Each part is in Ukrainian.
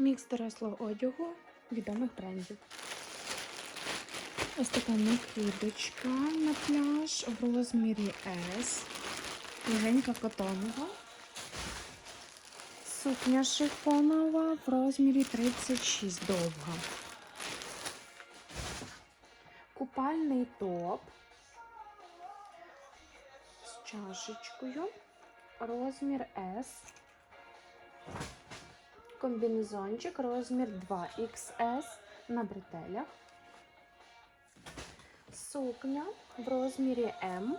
Мікс дорослого одягу відомих брендів. Ось така накидочка на пляж в розмірі S. Легенька котонова. Сукня шифонова в розмірі 36 довга. Купальний топ з чашечкою. Розмір S. Комбінезончик розмір 2XS на бретелях. Сукня в розмірі М.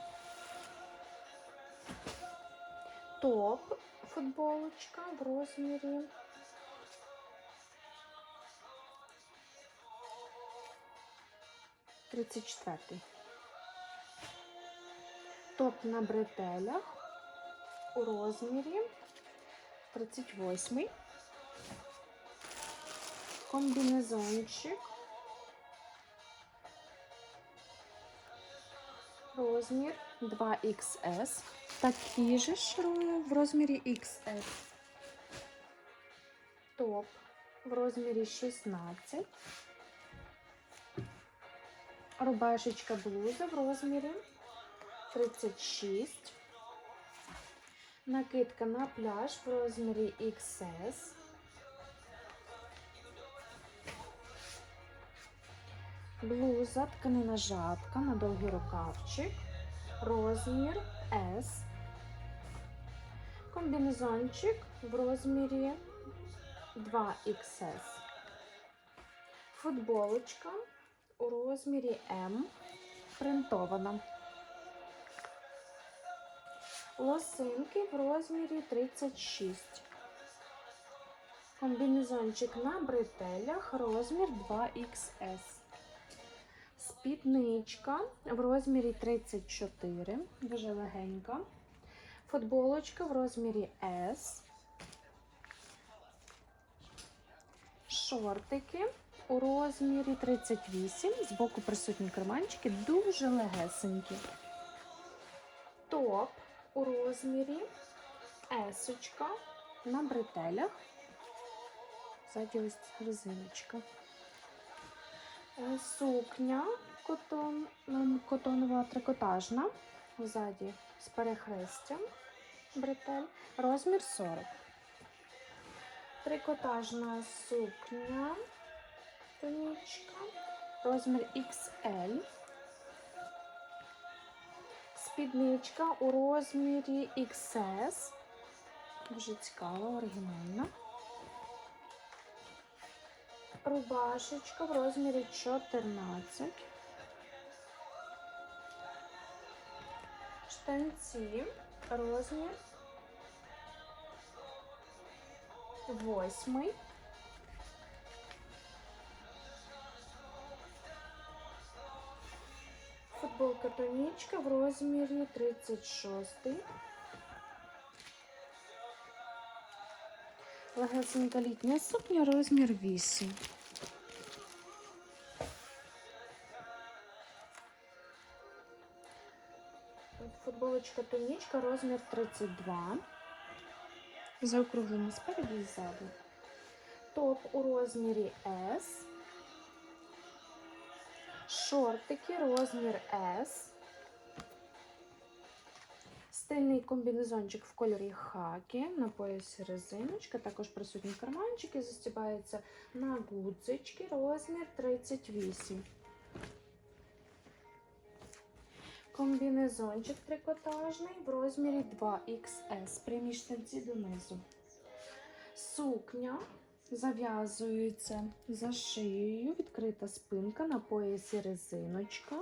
Топ футболочка в розмірі Тридцять четвертий. Топ на бретелях у розмірі 38. Комбінезончик. Розмір 2XS. Такий же ж в розмірі XS. Топ в розмірі 16. Рубашечка блуза в розмірі 36. Накидка на пляж в розмірі XS. Блуза, тканина жатка на довгий рукавчик. Розмір S. Комбінезончик в розмірі 2XS. Футболочка у розмірі М. Принтована. Лосинки в розмірі 36. Комбінезончик на бретелях розмір 2XS. Спідничка в розмірі 34, дуже легенька. Футболочка в розмірі S. Шортики у розмірі 38. Збоку присутні карманчики, дуже легесенькі. Топ у розмірі S на бретелях. Ззаді ось резиночка. Е, Сукня котон, котонова трикотажна. Ззаді з перехрестям бретель. Розмір 40. Трикотажна сукня. Тонічка. Розмір XL. Спідничка у розмірі XS. Дуже цікава, оригінальна. Рубашечка в розмірі 14. Штанці. Розмір 8. Футболка тонічка в розмірі 36. Легесенька літня сукня, розмір 8. Футболочка тонічка, розмір 32. Заокруглені спереді і ззаду. Топ у розмірі S. Шортики, розмір S. Стильний комбінезончик в кольорі хакі, на поясі резиночка, також присутні карманчики, застібаються на гудзички, розмір 38. Комбінезончик трикотажний в розмірі 2XS, прямі штанці донизу. Сукня зав'язується за шиєю, відкрита спинка, на поясі резиночка.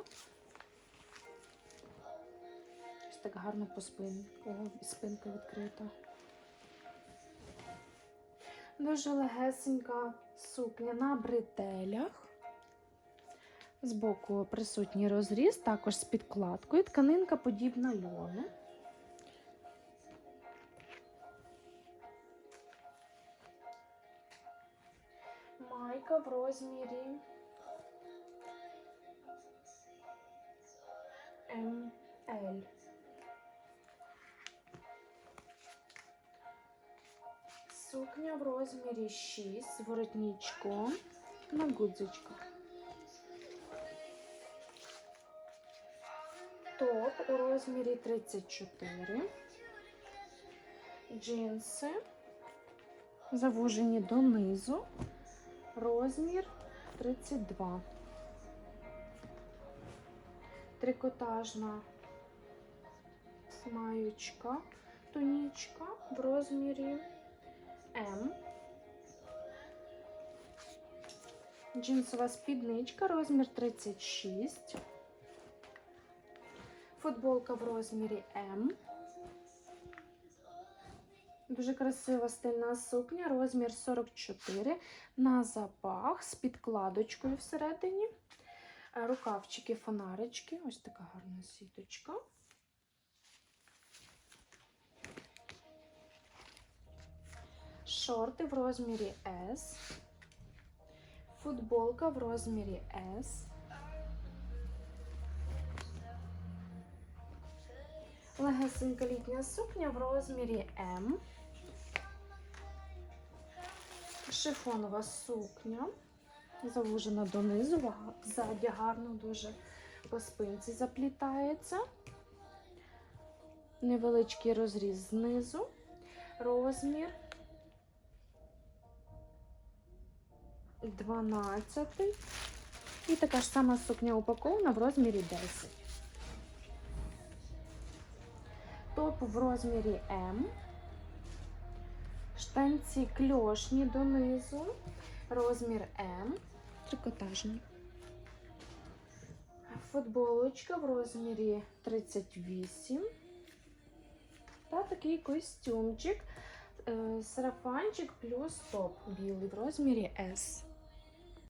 Ось так гарно по спинку, спинка відкрита. Дуже легесенька сукня на бретелях. Збоку присутній розріз, також з підкладкою. Тканинка подібна льону. Майка в розмірі МЛ. Сукня в розмірі 6 з воротничком на гудзичках. Топ у розмірі 34. Джинси завужені донизу. Розмір 32. Трикотажна маючка, тонічка в розмірі М. Джинсова спідничка, розмір 36. Футболка в розмірі М. Дуже красива стильна сукня, розмір 44 на запах з підкладочкою всередині. Е, Рукавчики, фонарички. Ось така гарна сіточка. Шорти в розмірі S. Футболка в розмірі S. Легесенька літня сукня в розмірі М. Шифонова сукня. Завужена донизу, ззаді гарно дуже по спинці заплітається. Невеличкий розріз знизу. Розмір 12. І така ж сама сукня упакована в розмірі 10. Топ в розмірі М. Штанці кльошні донизу. Розмір М. Трикотажні. Футболочка в розмірі 38. Та такий костюмчик. е, Сарафанчик плюс топ білий в розмірі S.